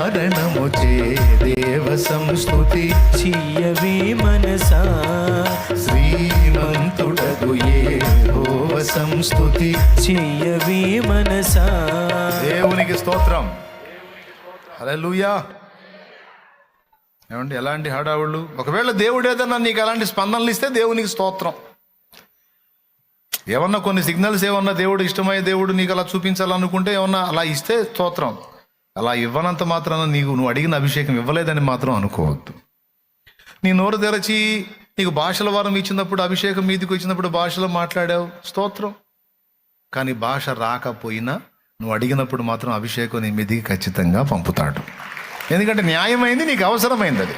కారణము దేవ సంస్థుతి చెయ్యవే మనసా శ్రీమంతుడగు ఏ హోవ సంస్థుతి చెయ్యవే మనసా దేవునికి స్తోత్రం. హలలుయా ఏమండి ఎలాంటి హడావుళ్ళు? ఒకవేళ దేవుడు ఏదన్నా నీకు అలాంటి స్పందనలు ఇస్తే దేవునికి స్తోత్రం. ఏమన్నా కొన్ని సిగ్నల్స్ ఏమన్నా దేవుడు ఇష్టమయ్యే దేవుడు నీకు అలా చూపించాలనుకుంటే ఏమన్నా అలా ఇస్తే స్తోత్రం. అలా ఇవ్వనంత మాత్రాన నీకు నువ్వు అడిగిన అభిషేకం ఇవ్వలేదని మాత్రం అనుకోవద్దు. నీ నోరు తెరచి నీకు భాషల వారం ఇచ్చినప్పుడు అభిషేకం మీదికి వచ్చినప్పుడు భాషలో మాట్లాడావు. స్తోత్రం. కానీ భాష రాకపోయినా నువ్వు అడిగినప్పుడు మాత్రం అభిషేకం నీ మీదికి ఖచ్చితంగా పంపుతాడు. ఎందుకంటే న్యాయమైంది నీకు అవసరమైంది అది.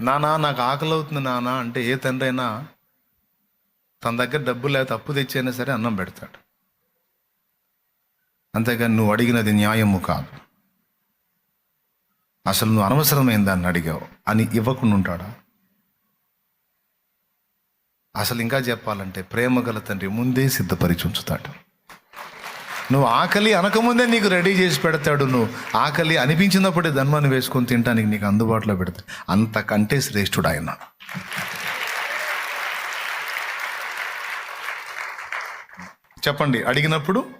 నానా నాకు ఆకలి అవుతుంది నానా అంటే ఏ తండ్రి అయినా తన దగ్గర డబ్బు లేకపోతే అప్పు తెచ్చైనా సరే అన్నం పెడతాడు. అంతేగాని నువ్వు అడిగినది న్యాయము కాదు. అసలు నువ్వు అనవసరమైన దాన్ని అడిగావు. అని ఇవ్వకుండా ఉంటాడా? అసలు ఇంకా చెప్పాలంటే ప్రేమ గల తండ్రి ముందే సిద్ధపరిచి ఉంచుతాడు. నువ్వు ఆకలి అనకముందే నీకు రెడీ చేసి పెడతాడు నువ్వు. ఆకలి అనిపించినప్పుడే ధన్మాన్ని వేసుకొని తినడానికి నీకు అందుబాటులో పెడతాడు. అంతకంటే శ్రేష్ఠుడు ఆయన చెప్పండి అడిగినప్పుడు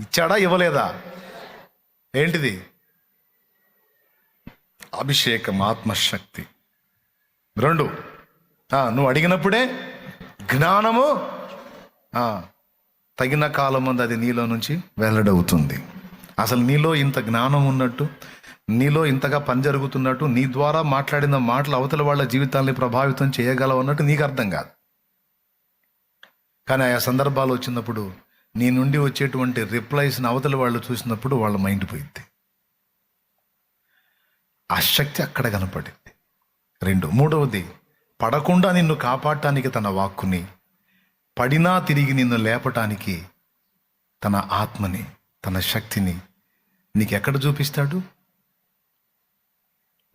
ఇచ్చాడా ఇవ్వలేదా? ఏంటిది? అభిషేకం ఆత్మశక్తి. రెండు. నువ్వు అడిగినప్పుడే జ్ఞానము తగిన కాలం ముందు అది నీలో నుంచి వెల్లడవుతుంది. అసలు నీలో ఇంత జ్ఞానం ఉన్నట్టు నీలో ఇంతగా పని జరుగుతున్నట్టు నీ ద్వారా మాట్లాడిన మాటలు అవతల వాళ్ళ జీవితాన్ని ప్రభావితం చేయగలవు అన్నట్టు నీకు అర్థం కాదు. కానీ ఆయా సందర్భాలు వచ్చినప్పుడు నీ నుండి వచ్చేటువంటి రిప్లైస్ని అవతల వాళ్ళు చూసినప్పుడు వాళ్ళ మైండ్ పోయింది. ఆ శక్తి అక్కడ కనపడింది. రెండు. మూడవది పడకుండా నిన్ను కాపాడటానికి తన వాక్కుని పడినా తిరిగి నిన్ను లేపటానికి తన ఆత్మని తన శక్తిని నీకు ఎక్కడ చూపిస్తాడు?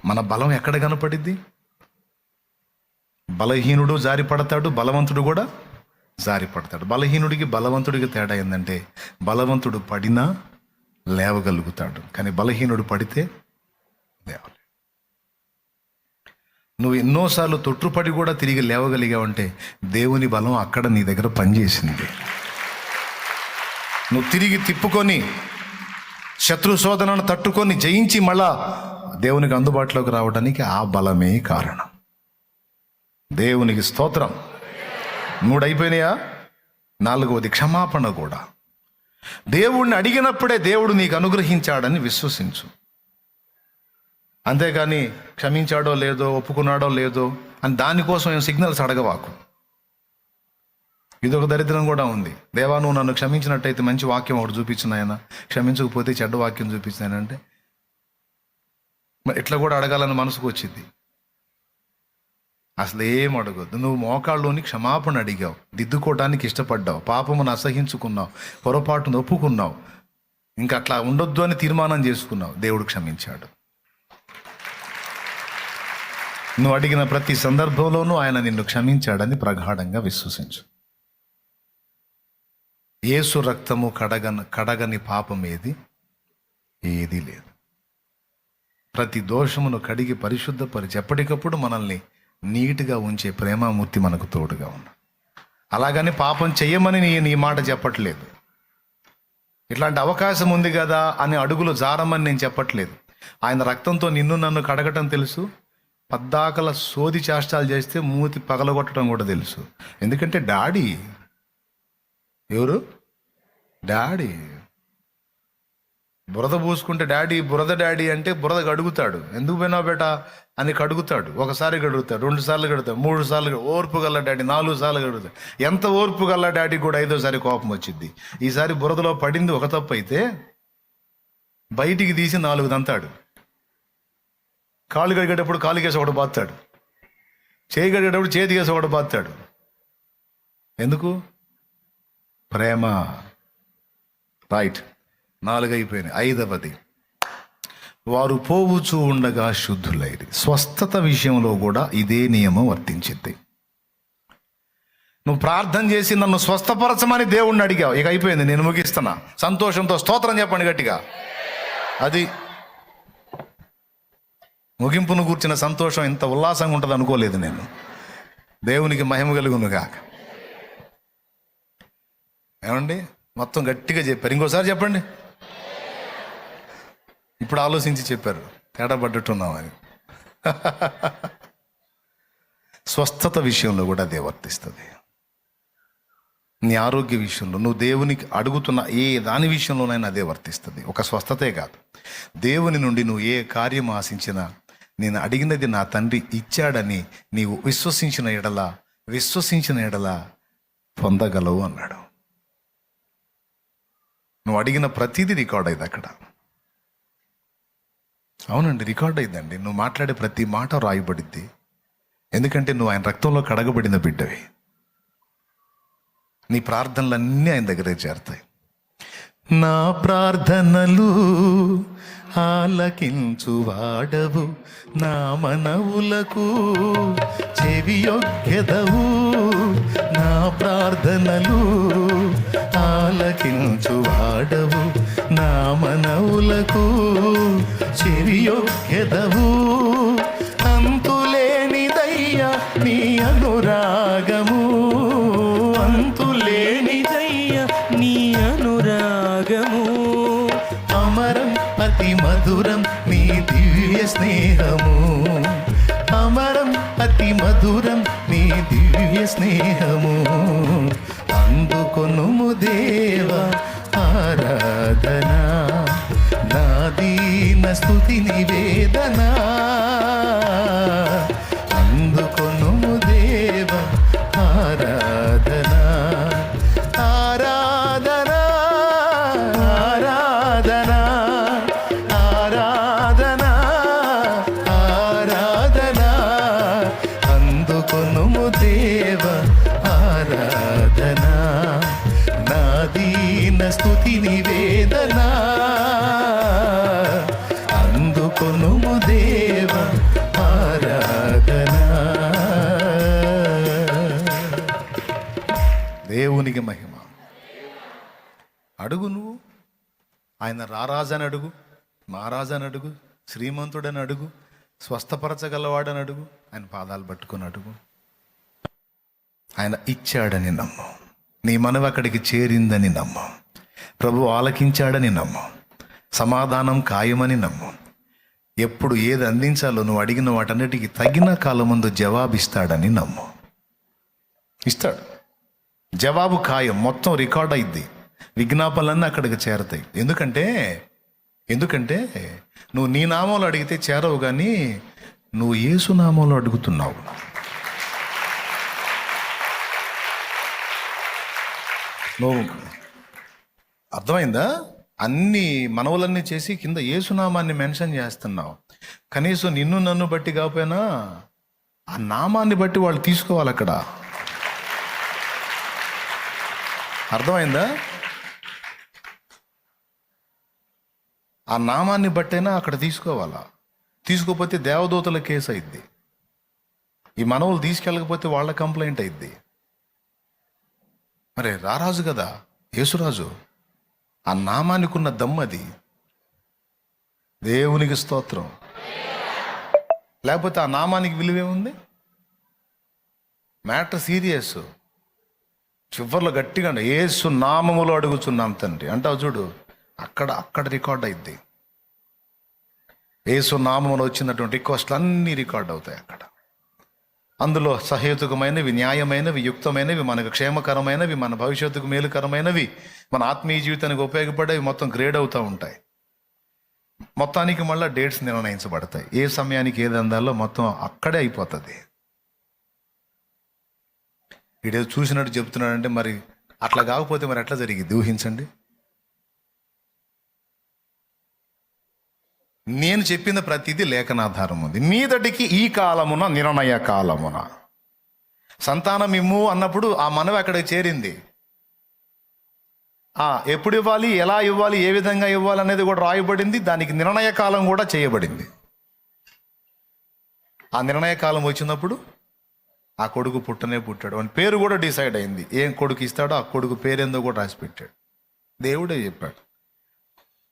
మన బలం ఎక్కడ కనపడిద్ది? బలహీనుడు జారి పడతాడు బలవంతుడు కూడా జారిపడతాడు. బలహీనుడికి బలవంతుడికి తేడా ఏంటంటే బలవంతుడు పడినా లేవగలుగుతాడు. కానీ బలహీనుడు పడితే లేవలేడు. నువ్వు ఎన్నోసార్లు తొట్టుపడి కూడా తిరిగి లేవగలిగావంటే దేవుని బలం అక్కడ నీ దగ్గర పనిచేసింది. నువ్వు తిరిగి తిప్పుకొని శత్రు శోధనను తట్టుకొని జయించి మళ్ళా దేవునికి అందుబాటులోకి రావడానికి ఆ బలమే కారణం. దేవునికి స్తోత్రం. మూడు అయిపోయినాయా నాలుగవది క్షమాపణ కూడా. దేవుణ్ణి అడిగినప్పుడే దేవుడు నీకు అనుగ్రహించాడని విశ్వసించు. అంతేగాని క్షమించాడో లేదో ఒప్పుకున్నాడో లేదో అని దానికోసం ఏం సిగ్నల్స్ అడగవాకు. ఇది ఒక దరిద్రం కూడా ఉంది. దేవా నువ్వు నన్ను క్షమించినట్టయితే మంచి వాక్యం ఒకటి చూపించిన ఆయన క్షమించకపోతే చెడ్డ వాక్యం చూపించానంటే ఎట్లా ఇట్లా కూడా అడగాలని మనసుకు వచ్చింది. అసలు ఏం అడగొద్దు నువ్వు మోకాళ్ళలోని క్షమాపణ అడిగావు. దిద్దుకోవడానికి ఇష్టపడ్డావు. పాపమును అసహించుకున్నావు. పొరపాటును ఒప్పుకున్నావు. ఇంకా అట్లా ఉండొద్దు అని తీర్మానం చేసుకున్నావు. దేవుడు క్షమించాడు. నువ్వు అడిగిన ప్రతి సందర్భంలోనూ ఆయన నిన్ను క్షమించాడని ప్రగాఢంగా విశ్వసించు. ఏసు రక్తము కడగన కడగని పాపం ఏది? ఏదీ లేదు. ప్రతి దోషమును కడిగి పరిశుద్ధపరిచి ఎప్పటికప్పుడు మనల్ని నీట్గా ఉంచే ప్రేమామూర్తి మనకు తోడుగా ఉన్నాడు. అలాగని పాపం చెయ్యమని నీ నీ మాట చెప్పట్లేదు. ఇట్లాంటి అవకాశం ఉంది కదా అని అడుగులు జారమని నేను చెప్పట్లేదు. ఆయన రక్తంతో నిన్ను నన్ను కడగటం తెలుసు. పద్దాకల సోది చేష్టాలు చేస్తే మూతి పగలగొట్టడం కూడా తెలుసు. ఎందుకంటే డాడీ. ఎవరు? డాడీ. బురద పూసుకుంటే డాడీ బురద డాడీ అంటే బురద కడుగుతాడు. ఎందుకు పోయినావు బేట? అని కడుగుతాడు. ఒకసారి గడుగుతాడు రెండు సార్లు గడుగుతాడు మూడు సార్లు ఓర్పు గల్ల డాడీ నాలుగు సార్లు గడుగుతాడు ఎంత ఓర్పు గల్ల డాడీ కూడా ఐదోసారి కోపం వచ్చింది ఈసారి బురదలో పడింది ఒక తప్పు అయితే బయటికి తీసి నాలుగు దంతాడు. కాళ్ళు కడిగేటప్పుడు కాలు కేసు ఒకటి బాస్తాడు చేయి కడిగేటప్పుడు చేతి కేసు ఒకటి బాస్తాడు ఎందుకు? ప్రేమ. రైట్. నాలుగైపోయినాయి. ఐదవది వారు పోవుచూ ఉండగా శుద్ధులైరి. స్వస్థత విషయంలో కూడా ఇదే నియమం వర్తించింది. నువ్వు ప్రార్థన చేసి నన్ను స్వస్థపరచమని దేవుణ్ణి అడిగావు. ఇక అయిపోయింది నేను ముగిస్తున్నా. సంతోషంతో స్తోత్రం చెప్పండి గట్టిగా. అది ముగింపును కూర్చిన సంతోషం ఇంత ఉల్లాసంగా ఉంటుంది అనుకోలేదు నేను. దేవునికి మహిమ కలుగును కాక ఏమండి? మొత్తం గట్టిగా చెప్పారు. ఇంకోసారి చెప్పండి. ఇప్పుడు ఆలోచించి చెప్పారు. తేడా పడ్డట్టున్నామని. స్వస్థత విషయంలో కూడా అదే వర్తిస్తుంది. నీ ఆరోగ్య విషయంలో నువ్వు దేవునికి అడుగుతున్న ఏ దాని విషయంలోనైనా అదే వర్తిస్తుంది. ఒక స్వస్థతే కాదు. దేవుని నుండి నువ్వు ఏ కార్యం ఆశించినా నేను అడిగినది నా తండ్రి ఇచ్చాడని నీవు విశ్వసించిన ఎడల విశ్వసించిన ఎడల పొందగలవు అన్నాడు. నువ్వు అడిగిన ప్రతిదీ రికార్డ్ అయింది అక్కడ. అవునండి రికార్డ్ అయిందండి నువ్వు మాట్లాడే ప్రతి మాట రాయబడిద్ది. ఎందుకంటే నువ్వు ఆయన రక్తంలో కడగబడిన బిడ్డవి. నీ ప్రార్థనలన్నీ ఆయన దగ్గరే చేరతాయి. నా ప్రార్థనలు ఆలకించు వాడవు నా మనవులకు చెవియొగ్గెదవు నా ప్రార్థనలు ఆలకించు వాడవు నా మనవులకు చెవియొగ్గెదవు అంతులేనిదయ్యా నీ అనురాగము. అంతులేనిదయ్యా నీ అనురాగము. అమరం అతి మధురం నీ దివ్య స్నేహము. అమరం అతి మధురం నీ దివ్య స్నేహము. అందుకొనుము దేవ దీన స్థుతి నివేదన. అందుకొనుము దేవ ఆరాధన. ఆరాధన ఆరాధన ఆరాధన ఆరాధన. అందుకొనుము దేవ ఆరాధన. నా స్థుతి నివేదన మహారాజని అడుగు మహారాజని అడుగు శ్రీమంతుడని అడుగు స్వస్థపరచగలవాడని అడుగు ఆయన పాదాలు పట్టుకొని అడుగు. ఆయన ఇచ్చాడని నమ్ము. నీ మనవి అక్కడికి చేరిందని నమ్ము. ప్రభు ఆలకించాడని నమ్ము. సమాధానం ఖాయమని నమ్ము. ఎప్పుడు ఏది అందించాలో నువ్వు అడిగిన వాటన్నిటికీ తగిన కాలం ముందు జవాబిస్తాడని నమ్ము. ఇస్తాడు. జవాబు ఖాయం. మొత్తం రికార్డ్ అయింది విజ్ఞాపనలన్నీ అక్కడికి చేరతాయి. ఎందుకంటే ఎందుకంటే నువ్వు నీ నామంలో అడిగితే చేరవు కానీ నువ్వు యేసు నామంలో అడుగుతున్నావు. నువ్వు అర్థమైందా? అన్ని మనవులన్నీ చేసి కింద ఏసునామాన్ని మెన్షన్ చేస్తున్నావు. కనీసం నిన్ను నన్ను బట్టి కాకపోయినా ఆ నామాన్ని బట్టి వాళ్ళు తీసుకోవాలి అక్కడ. అర్థమైందా? ఆ నామాన్ని బట్టైనా అక్కడ తీసుకోవాలా? తీసుకోకపోతే దేవదూతల కేసు అయింది ఈ మనవులు తీసుకెళ్ళకపోతే వాళ్ళ కంప్లైంట్ అయింది మరి రారాజు కదా? యేసురాజు. ఆ నామానికి ఉన్న దమ్మది దేవునికి స్తోత్రం. లేకపోతే ఆ నామానికి విలువే ఉంది మ్యాటర్ సీరియస్. చివర్లో గట్టిగా ఏసు నామములో అడుగుచున్నాం తండ్రి. అంటావు చూడు. అక్కడ అక్కడ రికార్డ్ అయింది. ఏసు నామంలో వచ్చినటువంటి రిక్వెస్ట్లు అన్నీ రికార్డ్ అవుతాయి అక్కడ. అందులో సహేతుకమైనవి న్యాయమైనవి యుక్తమైనవి మనకు క్షేమకరమైనవి మన భవిష్యత్తుకు మేలుకరమైనవి మన ఆత్మీయ జీవితానికి ఉపయోగపడేవి మొత్తం గ్రేడ్ అవుతూ ఉంటాయి. మొత్తానికి మళ్ళీ డేట్స్ నిర్ణయించబడతాయి. ఏ సమయానికి ఏది అందాలో మొత్తం అక్కడే అయిపోతుంది. వీడేదో చూసినట్టు చెప్తున్నాడంటే మరి అట్లా కాకపోతే మరి ఎట్లా జరిగింది? ఊహించండి. నేను చెప్పిన ప్రతిదీ లేఖనాధారం ఉంది మీదటికి ఈ కాలమున నిర్ణయ కాలమున. సంతానం ఇమ్ము అన్నప్పుడు ఆ మనవి అక్కడికి చేరింది. ఆ ఎప్పుడు ఇవ్వాలి ఎలా ఇవ్వాలి ఏ విధంగా ఇవ్వాలి అనేది కూడా రాయబడింది దానికి నిర్ణయ కాలం కూడా చేయబడింది. ఆ నిర్ణయ కాలం వచ్చినప్పుడు ఆ కొడుకు పుట్టనే పుట్టాడు. వాని పేరు కూడా డిసైడ్ అయింది. ఏం కొడుకు ఇస్తాడో ఆ కొడుకు పేరేందో కూడా రాసిపెట్టాడు దేవుడే చెప్పాడు.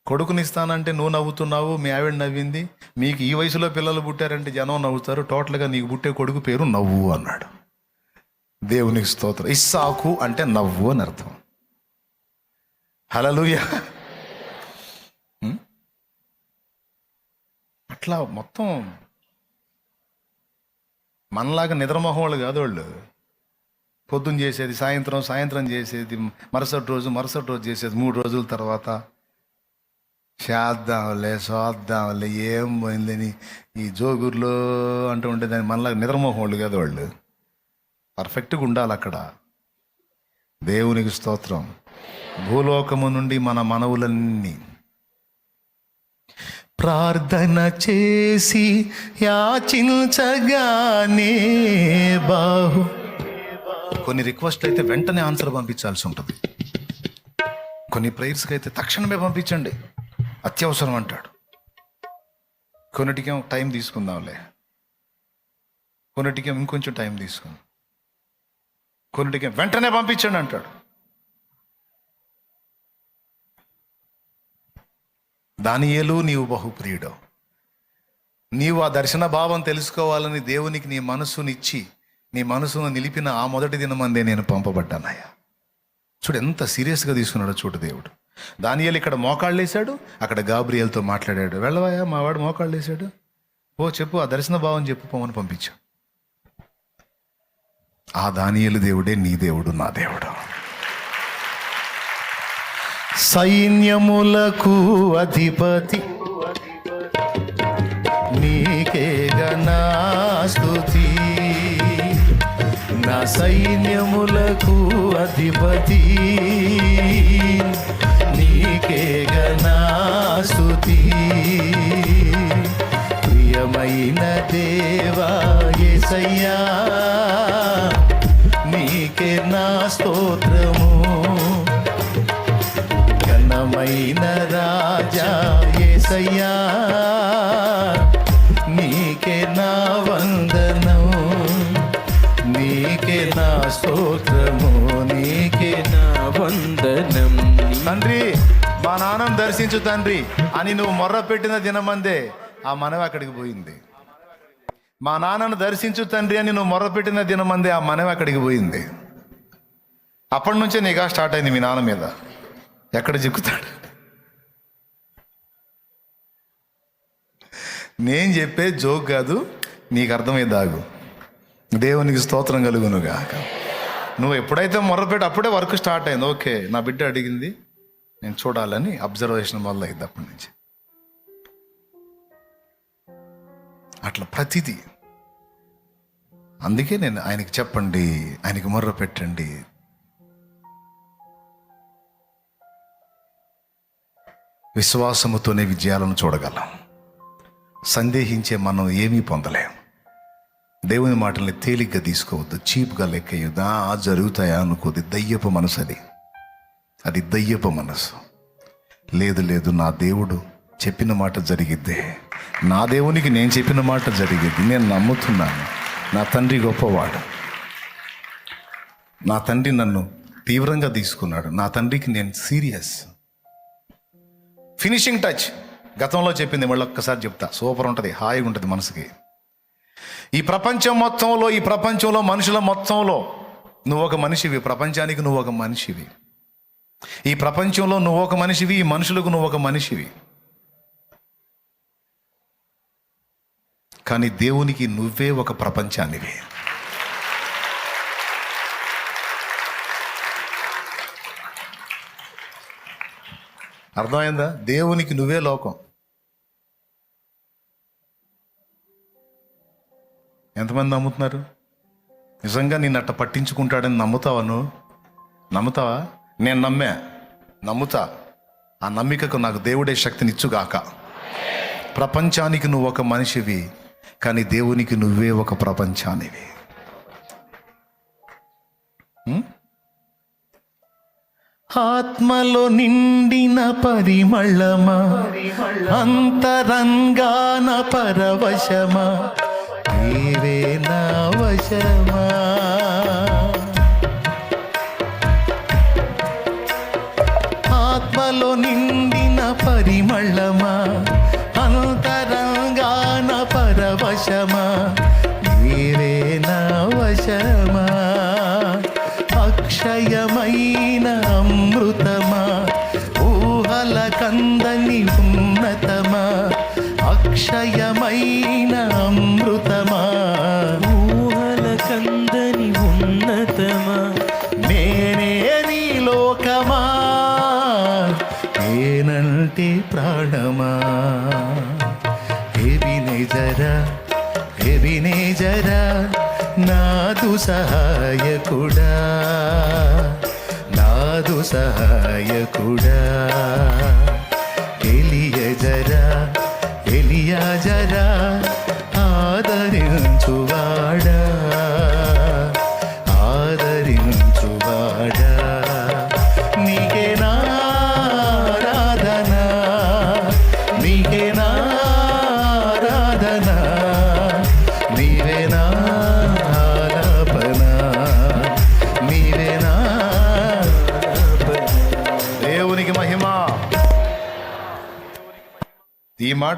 కొడుకుని ఇస్తానంటే నువ్వు నవ్వుతున్నావు మీ ఆవిడ నవ్వింది మీకు ఈ వయసులో పిల్లలు పుట్టారంటే జనం నవ్వుతారు టోటల్గా నీకు పుట్టే కొడుకు పేరు నవ్వు అన్నాడు. దేవునికి స్తోత్రం. ఇస్సాకు అంటే నవ్వు అని అర్థం. హలలుయ అట్లా మొత్తం మనలాగా నిద్రమోహం వాళ్ళు కాదు వాళ్ళు. పొద్దున్న చేసేది సాయంత్రం సాయంత్రం చేసేది మరుసటి రోజు మరుసటి రోజు చేసేది మూడు రోజుల తర్వాత చేద్దాంలే చూద్దాంలే ఏం పోయిందని ఈ జోగుర్లో అంటూ ఉంటే దాన్ని మనలాగా నిద్రమోహం వాళ్ళు కాదు వాళ్ళు. పర్ఫెక్ట్గా ఉండాలి అక్కడ. దేవునికి స్తోత్రం. భూలోకము నుండి మన మనవులన్నీ ప్రార్థన చేసి యాచించగానే బాహు. కొన్ని రిక్వెస్ట్ అయితే వెంటనే ఆన్సర్ పంపించాల్సి ఉంటుంది. కొన్ని ప్రేయర్స్కి అయితే తక్షణమే పంపించండి. అత్యవసరం అంటాడు. కొన్నిటికేం టైం తీసుకుందాంలే. కొన్నిటికేం ఇంకొంచెం టైం తీసుకుందాం. కొన్నిటికేం వెంటనే పంపించండి అంటాడు. దానియేలు నీవు బహుప్రియుడు నీవు ఆ దర్శన భావం తెలుసుకోవాలని దేవునికి నీ మనసునిచ్చి నీ మనసును నిలిపిన ఆ మొదటి దినమందే నేను పంపబడ్డానయ్యా. చూడు ఎంత సీరియస్గా తీసుకున్నాడో చూడు దేవుడు. దానియేలు ఇక్కడ మోకాళ్ళు వేశాడు అక్కడ గాబ్రియేల్తో మాట్లాడాడు. వెళ్ళవయ్యా మావాడు మోకాళ్ళు వేశాడు ఓ చెప్పు ఆ దర్శన భావం చెప్పు పోమని పంపించు. ఆ దానియలు దేవుడే నీ దేవుడు నా దేవుడు. సైన్యములకు అధిపతి. నీకే గణాస్తుతి నా సైన్యములకు అధిపతి. గణాస్తుతి ప్రియమైన దేవా యేసయ్యా నీకే నా స్తోత్రము. ఘనమైన రాజా ఏసయ్యా దర్శించు తండ్రి అని నువ్వు మొర్ర పెట్టిన దినమందే ఆ మనవి అక్కడికి పోయింది. మా నాన్నను దర్శించు తండ్రి అని నువ్వు మొర్ర పెట్టిన దినమందే ఆ మనవి అక్కడికి పోయింది. అప్పటి నుంచే నీగా స్టార్ట్ అయింది మీ నాన్న మీద. ఎక్కడ చిక్కుతాడు? నేను చెప్పే జోక్ కాదు నీకు అర్థమై దాగు దేవునికి స్తోత్రం కలుగునుగా నువ్వు ఎప్పుడైతే మొర్రపెట్టి అప్పుడే వర్క్ స్టార్ట్ అయింది. ఓకే నా బిడ్డ అడిగింది నేను చూడాలని అబ్జర్వేషన్ వల్ల అయింది అప్పటి నుంచి. అట్లా ప్రతిదీ. అందుకే నేను ఆయనకి చెప్పండి ఆయనకి మొర్ర పెట్టండి. విశ్వాసముతోనే విజయాలను చూడగలం. సందేహించే మనం ఏమీ పొందలేం. దేవుని మాటల్ని తేలిగ్గా తీసుకోవద్దు చీప్గా లెక్కేయద్దు ఆ జరుగుతాయా అనుకోది దయ్యపు మనసు అది అది దయ్యపు మనసు లేదు లేదు నా దేవుడు చెప్పిన మాట జరిగిద్దే. నా దేవునికి నేను చెప్పిన మాట జరిగిద్ది. నేను నమ్ముతున్నాను. నా తండ్రి గొప్పవాడు. నా తండ్రి నన్ను తీవ్రంగా తీసుకున్నాడు. నా తండ్రికి నేను సీరియస్. Finishing touch. గతంలో చెప్పింది మళ్ళీ ఒక్కసారి చెప్తా. సూపర్ ఉంటుంది హాయిగా ఉంటుంది మనసుకి. ఈ ప్రపంచం మొత్తంలో ఈ ప్రపంచంలో మనుషుల మొత్తంలో నువ్వు ఒక మనిషివి. ప్రపంచానికి నువ్వు ఒక మనిషివి. ఈ ప్రపంచంలో నువ్వు ఒక మనిషివి ఈ మనుషులకు నువ్వు ఒక మనిషివి. కానీ దేవునికి నువ్వే ఒక ప్రపంచానివి. అర్థమైందా? దేవునికి నువ్వే లోకం. ఎంతమంది నమ్ముతున్నారు? నిజంగా నిన్ను అట్ట పట్టించుకుంటాడని నమ్ముతావా నువ్వు? నమ్ముతావా? నేను నమ్మా నమ్ముతా. ఆ నమ్మికకు నాకు దేవుడే శక్తినిచ్చుగాక. ప్రపంచానికి నువ్వు ఒక మనిషివి కానీ దేవునికి నువ్వే ఒక ప్రపంచానివి? ఆత్మలో నిండిన పరిమళమా? అంతరంగాన పరవశమా? నీవే నా వశమా? పరిమళమా? అంతరంగాన పరవశమా? నీవే సహాయకుడ.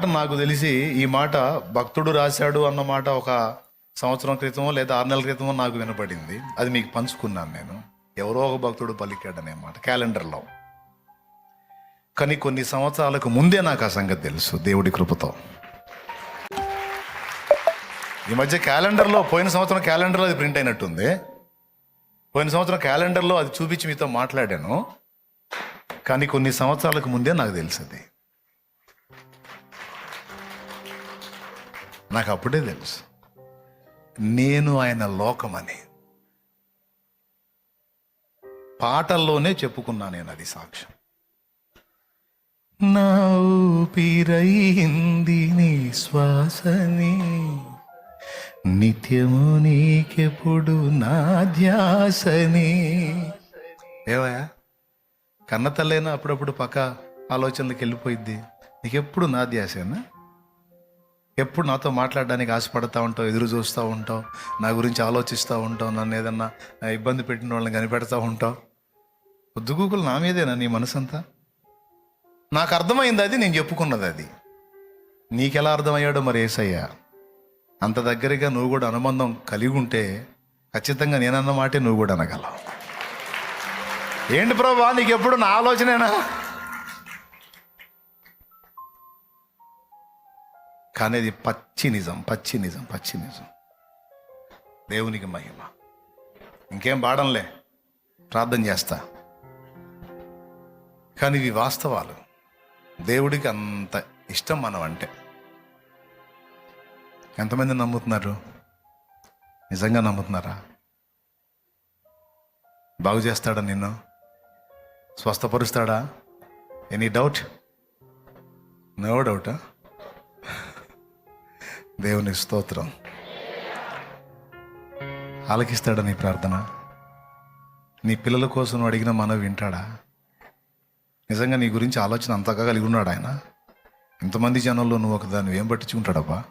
మాట నాకు తెలిసి ఈ మాట భక్తుడు రాశాడు అన్న మాట ఒక సంవత్సరం క్రితమో లేదా ఆరు నెలల క్రితమో నాకు వినపడింది. అది మీకు పంచుకున్నాను నేను. ఎవరో ఒక భక్తుడు పలికాడనే మాట. క్యాలెండర్లో. కానీ కొన్ని సంవత్సరాలకు ముందే నాకు ఆ సంగతి తెలుసు. దేవుడి కృపతో. ఈ మధ్య క్యాలెండర్లో పోయిన సంవత్సరం క్యాలెండర్లో అది ప్రింట్ అయినట్టుంది. పోయిన సంవత్సరం క్యాలెండర్లో అది చూపించి మీతో మాట్లాడాను. కానీ కొన్ని సంవత్సరాలకు ముందే నాకు తెలుసు నాకు అప్పుడే తెలుసు. నేను ఆయన లోకమని. పాటల్లోనే చెప్పుకున్నా నేను అది సాక్ష్యం. నా ఊపిరైంది నీ శ్వాసని. నిత్యము నీకెప్పుడు నా ధ్యాసని. ఏవయా కన్నతల్లైనా అప్పుడప్పుడు పక్క ఆలోచనలకు వెళ్ళిపోయిద్ది నీకెప్పుడు నా ధ్యాసేనా? ఎప్పుడు నాతో మాట్లాడడానికి ఆశపడతా ఉంటావు ఎదురు చూస్తూ ఉంటావు నా గురించి ఆలోచిస్తూ ఉంటావు నన్ను ఏదన్నా ఇబ్బంది పెట్టిన వాళ్ళని కనిపెడతా ఉంటావు? పొద్దుగూకులు నా మీదేనా నీ మనసంతా? నాకు అర్థమైంది అది నేను చెప్పుకున్నది అది. నీకెలా అర్థమయ్యాడో మరి ఏసయ్యా? అంత దగ్గరగా నువ్వు కూడా అనుబంధం కలిగి ఉంటే ఖచ్చితంగా నేనన్న మాటే నువ్వు కూడా అనగలవు ఏంటి ప్రభా నీకు ఎప్పుడు నా ఆలోచనేనా? కానీ అది పచ్చి నిజం పచ్చి నిజం పచ్చి నిజం. దేవునికి మహిమ. ఇంకేం పాడంలే ప్రార్థన చేస్తా. కానీ ఇవి వాస్తవాలు. దేవుడికి అంత ఇష్టం మనం అంటే. ఎంతమంది నమ్ముతున్నారు? నిజంగా నమ్ముతున్నారా? బాగు చేస్తాడా నిన్ను? స్వస్థపరుస్తాడా? Any doubt? నో డౌటా? దేవుని స్తోత్రం. ఆలకిస్తాడా నీ ప్రార్థన? నీ పిల్లల కోసం నువ్వు అడిగిన మనవి వింటాడా? నిజంగా నీ గురించి ఆలోచన అంతగా కలిగి ఉన్నాడు ఆయన? ఇంతమంది జనంలో నువ్వు ఒకదాన్ని ఏం పట్టించుకుంటాడబ్బా?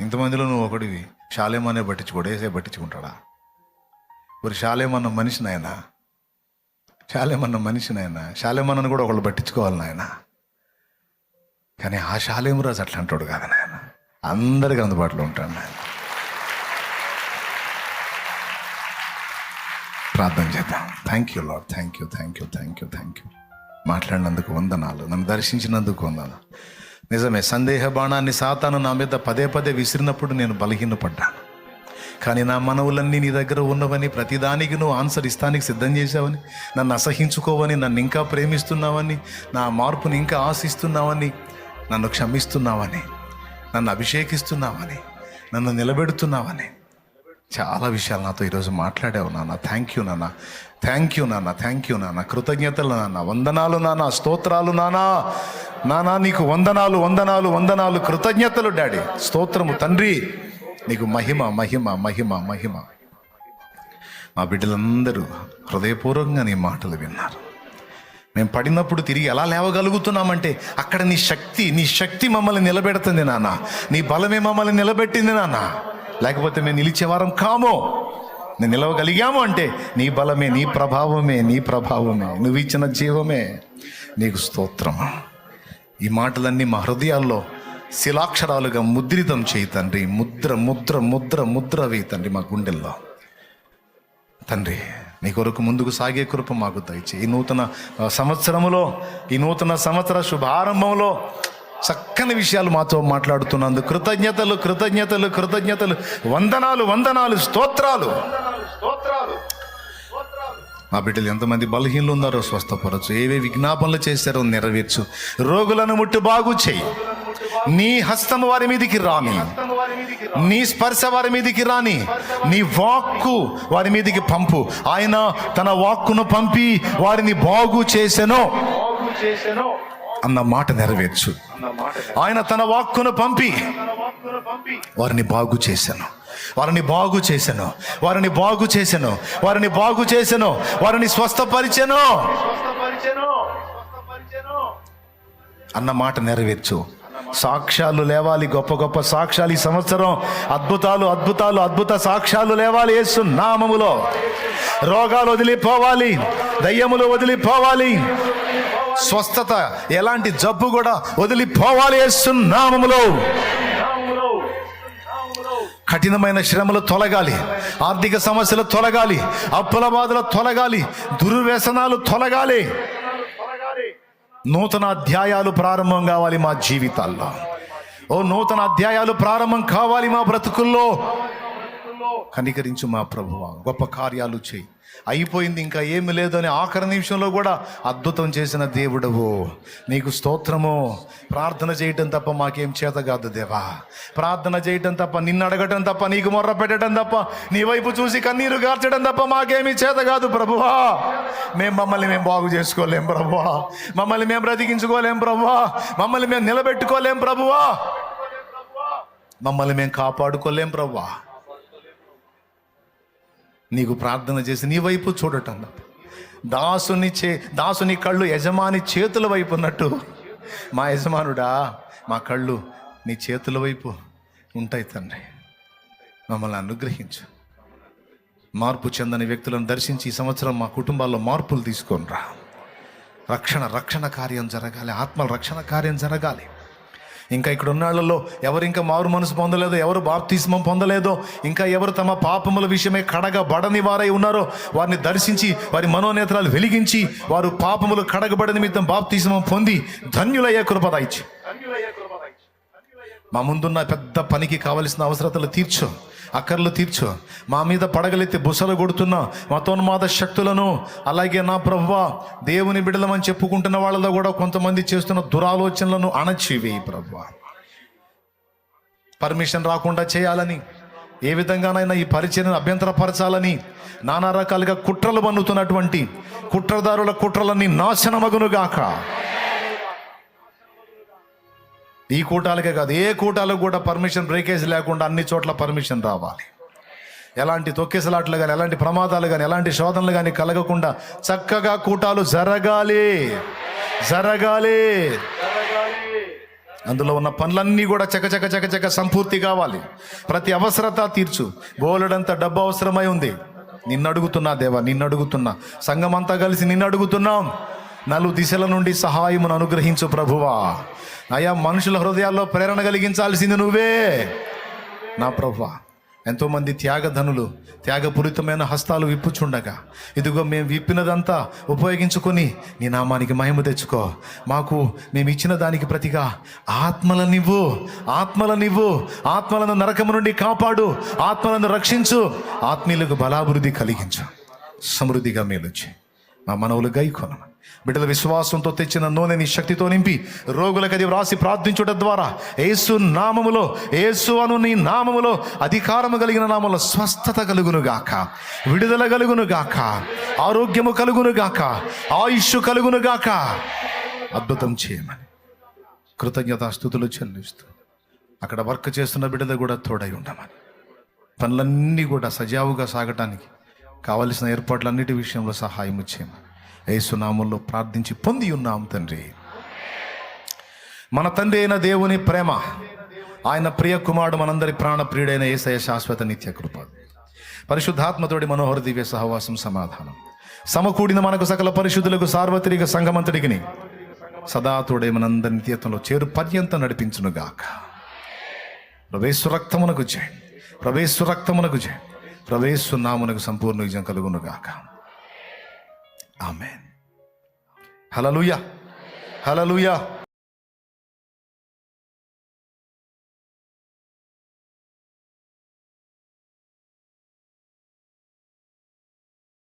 ఇంతమందిలో నువ్వు ఒకడివి శాలేమనే పట్టించుకోడు ఏసే పట్టించుకుంటాడా? మరి శాలేమన్న మనిషి నాయన? శాలేమన్న మనిషి నాయన? శాలేమన్నను కూడా ఒకళ్ళు పట్టించుకోవాలి నాయన? కానీ ఆ శాలేమురాజు అట్లా అంటాడు కాదనే అందరికి అందుబాటులో ఉంటాను. ప్రార్థన చేద్దాం. Thank you Lord thank you thank you thank you thank you మాట్లాడినందుకు వందనాలు. నన్ను దర్శించినందుకు వందనాలు. నిజమే సందేహ బాణాన్ని సాతాను నా మీద పదే పదే విసిరినప్పుడు నేను బలహీనపడ్డాను. కానీ నా మనవులన్నీ నీ దగ్గర ఉన్నవని ప్రతిదానికి నువ్వు ఆన్సర్ ఇస్తానికి సిద్ధం చేశావని నన్ను అసహించుకోవని నన్ను ఇంకా ప్రేమిస్తున్నావని నా మార్పుని ఇంకా ఆశిస్తున్నావని నన్ను క్షమిస్తున్నావని నన్ను అభిషేకిస్తున్నావని నన్ను నిలబెడుతున్నావని. చాలా విషయాలు నాతో ఈరోజు మాట్లాడావు నాన్న. థ్యాంక్ యూ నాన్న. థ్యాంక్ యూ నాన్న. థ్యాంక్ యూ నాన్న. కృతజ్ఞతలు నాన్న. వందనాలు నాన్న. స్తోత్రాలు నానా నానా నీకు వందనాలు వందనాలు వందనాలు. కృతజ్ఞతలు డాడీ. స్తోత్రము తండ్రి. నీకు మహిమ మహిమ మహిమ మహిమ. మా బిడ్డలందరూ హృదయపూర్వకంగా నీ మాటలు విన్నారు. మేము పడినప్పుడు తిరిగి ఎలా లేవగలుగుతున్నామంటే అక్కడ నీ శక్తి నీ శక్తి మమ్మల్ని నిలబెడుతుంది నాన్న. నీ బలమే మమ్మల్ని నిలబెట్టింది నాన్న. లేకపోతే మేము నిలిచేవారం కామో. నేను నిలవగలిగాము అంటే నీ బలమే నీ ప్రభావమే నీ ప్రభావమే నువ్వు ఇచ్చిన జీవమే. నీకు స్తోత్రం. ఈ మాటలన్నీ మా హృదయాల్లో శిలాక్షరాలుగా ముద్రితం చేయి తండ్రి. ముద్ర ముద్ర ముద్ర ముద్ర వేయి తండ్రి మా గుండెల్లో. తండ్రి నీ కొరకు ముందుకు సాగే కృప మాకు దయచే ఈ నూతన సంవత్సరములో ఈ నూతన సంవత్సర శుభారంభంలో చక్కని విషయాలు మాతో మాట్లాడుతున్నందుకు కృతజ్ఞతలు కృతజ్ఞతలు కృతజ్ఞతలు. వందనాలు వందనాలు స్తోత్రాలు. మా బిడ్డలు ఎంతమంది బలహీనలు ఉన్నారో స్వస్థపరచు. ఏవే విజ్ఞాపనలు చేశారో నెరవేర్చు. రోగులను ముట్టు బాగు చేయి. నీ హస్తము వారి మీదికి రాని. నీ స్పర్శ వారి మీదికి రాని. నీ వాక్కు వారి మీదికి పంపు. ఆయన తన వాక్కును పంపి వారిని బాగు చేసెను. అన్న మాట నెరవేర్చు. ఆయన తన వాక్కును పంపి వారిని బాగు చేశాను వారిని బాగు చేశాను వారిని బాగు చేశాను వారిని బాగు చేశాను వారిని స్వస్థపరిచాను. అన్న మాట నెరవేర్చు. సాక్ష్యాలు లేవాలి గొప్ప గొప్ప సాక్ష్యాలు. ఈ సంవత్సరం అద్భుతాలు అద్భుతాలు అద్భుత సాక్ష్యాలు లేవాలి యేసు నామములో. రోగాలు వదిలిపోవాలి దయ్యములు వదిలిపోవాలి. స్వస్థత ఎలాంటి జబ్బు కూడా వదిలిపోవాలి యేసు నామములో. కఠినమైన శ్రమలు తొలగాలి ఆర్థిక సమస్యలు తొలగాలి అప్పుల బాధలు తొలగాలి దుర్వ్యసనాలు తొలగాలి. నూతన అధ్యాయాలు ప్రారంభం కావాలి మా జీవితాల్లో. ఓ నూతన అధ్యాయాలు ప్రారంభం కావాలి మా బ్రతుకుల్లో. కనికరించు మా ప్రభువ గొప్ప కార్యాలు చేయి. అయిపోయింది ఇంకా ఏమి లేదు అని ఆఖరి నిమిషంలో కూడా అద్భుతం చేసిన దేవుడవు. నీకు స్తోత్రము. ప్రార్థన చేయటం తప్ప మాకేం చేత కాదు దేవా. ప్రార్థన చేయటం తప్ప నిన్ను అడగటం తప్ప నీకు మొర్ర పెట్టడం తప్ప నీ వైపు చూసి కన్నీరు గార్చడం తప్ప మాకేమీ చేత కాదు ప్రభువా. మేము మమ్మల్ని మేము బాగు చేసుకోలేం ప్రభువా. మమ్మల్ని మేము బ్రతికించుకోలేం ప్రభువా. మమ్మల్ని మేము నిలబెట్టుకోలేం ప్రభువా. మమ్మల్ని మేము కాపాడుకోలేం ప్రభువా. నీకు ప్రార్థన చేసి నీ వైపు చూడటం. తప్ప. దాసుని చే దాసుని కళ్ళు యజమాని చేతుల వైపు ఉన్నట్టు. మా యజమానుడా మా కళ్ళు నీ చేతుల వైపు ఉంటాయి తండ్రి. మమ్మల్ని అనుగ్రహించు. మార్పు చెందని వ్యక్తులను దర్శించి ఈ సంవత్సరం మా కుటుంబాల్లో మార్పులు తీసుకొని రా. రక్షణ రక్షణ కార్యం జరగాలి. ఆత్మల రక్షణ కార్యం జరగాలి. ఇంకా ఇక్కడ ఉన్నాళ్ళలో ఎవరు ఇంకా మారు మనసు పొందలేదో ఎవరు బాప్తిస్మం పొందలేదో ఇంకా ఎవరు తమ పాపముల విషయమై కడగబడని వారై ఉన్నారో వారిని దర్శించి వారి మనోనేత్రాలు వెలిగించి వారు పాపములు కడగబడని నిమిత్తం బాప్తిస్మం పొంది ధన్యులయ్యే కృపదాయిచ్చు మా ముందున్న పెద్ద పనికి కావలసిన అవసరతలు తీర్చు. అక్కర్లు తీర్చు. మా మీద పడగలెత్తి బుసలు కొడుతున్న మతోన్మాద శక్తులను అలాగే నా ప్రభువా దేవుని బిడలమని చెప్పుకుంటున్న వాళ్ళలో కూడా కొంతమంది చేస్తున్న దురాలోచనలను అణచివేయి ప్రభు పర్మిషన్ రాకుండా చేయాలని ఏ విధంగానైనా ఈ పరిచయను అభ్యంతరపరచాలని నానా రకాలుగా కుట్రలు పన్నుతున్నటువంటి కుట్రదారుల కుట్రలన్నీ నాశనమగునుగాక. ఈ కూటాలకే కాదు ఏ కూటాలకు కూడా పర్మిషన్ బ్రేకేజ్ లేకుండా అన్ని చోట్ల పర్మిషన్ రావాలి. ఎలాంటి తొక్కిసలాట్లు కానీ ఎలాంటి ప్రమాదాలు కానీ ఎలాంటి శోధనలు కానీ కలగకుండా చక్కగా కూటాలు జరగాలి. జరగాలి. అందులో ఉన్న పనులన్నీ కూడా చకచక చకచక సంపూర్తి కావాలి. ప్రతి అవసరత తీర్చు. బోలెడంత డబ్బు అవసరమై ఉంది. నిన్ను అడుగుతున్నా దేవా నిన్ను అడుగుతున్నా సంఘం అంతా కలిసి నిన్ను అడుగుతున్నాం నలు దిశల నుండి సహాయమును అనుగ్రహించు ప్రభువా. అయా మనుషుల హృదయాల్లో ప్రేరణ కలిగించాల్సింది నువ్వే. నా ప్రభా ఎంతోమంది త్యాగధనులు త్యాగపూరితమైన హస్తాలు విప్పుచుండగా ఇదిగో మేము విప్పినదంతా ఉపయోగించుకొని నీ నామానికి మహిమ తెచ్చుకో. మాకు మేము ఇచ్చిన దానికి ప్రతిగా ఆత్మలనివ్వు ఆత్మలనివ్వు ఆత్మలను నరకము నుండి కాపాడు ఆత్మలను రక్షించు ఆత్మీయులకు బలాభివృద్ధి కలిగించు సమృద్ధిగా మేలుచి. మా మనవులు గైకొన బిడ్డల విశ్వాసంతో తెచ్చిన నూనె నీ శక్తితో నింపి రోగులకు అది వ్రాసి ప్రార్థించుట ద్వారా ఏసు నామములో ఏసు అను నీ నామములో అధికారము కలిగిన నామములో స్వస్థత కలుగునుగాక విడుదల కలుగునుగాక ఆరోగ్యము కలుగునుగాక ఆయుష్ కలుగునుగాక. అద్భుతం చేయమని కృతజ్ఞతాస్థుతులు చెల్లిస్తూ అక్కడ వర్క్ చేస్తున్న బిడ్డలు కూడా తోడై ఉండమని పనులన్నీ కూడా సజావుగా సాగటానికి కావలసిన ఏర్పాట్లన్నిటి విషయంలో సహాయం చేయమని యేసునామంలో ప్రార్థించి పొంది ఉన్నాం తండ్రి. మన తండ్రి అయిన దేవుని ప్రేమ ఆయన ప్రియ కుమారుడు మనందరి ప్రాణ ప్రియుడైన ఏసయ శాశ్వత నిత్య కృప. పరిశుద్ధాత్మతోడి మనోహర దివ్య సహవాసం సమాధానం. సమకూడిన మనకు సకల పరిశుద్ధులకు సార్వత్రిక సంఘమంతటికి సదాతుడే మనందరి నిత్యత్వంలో చేరు పర్యంతం నడిపించునుగాక. ప్రవేశు రక్తమునకు జయ. ప్రవేశు రక్తమునకు జయ. ప్రవేశు నామునకు సంపూర్ణ విజయం కలుగునుగాక. ఆమెన్. హలలుయా హలలుయా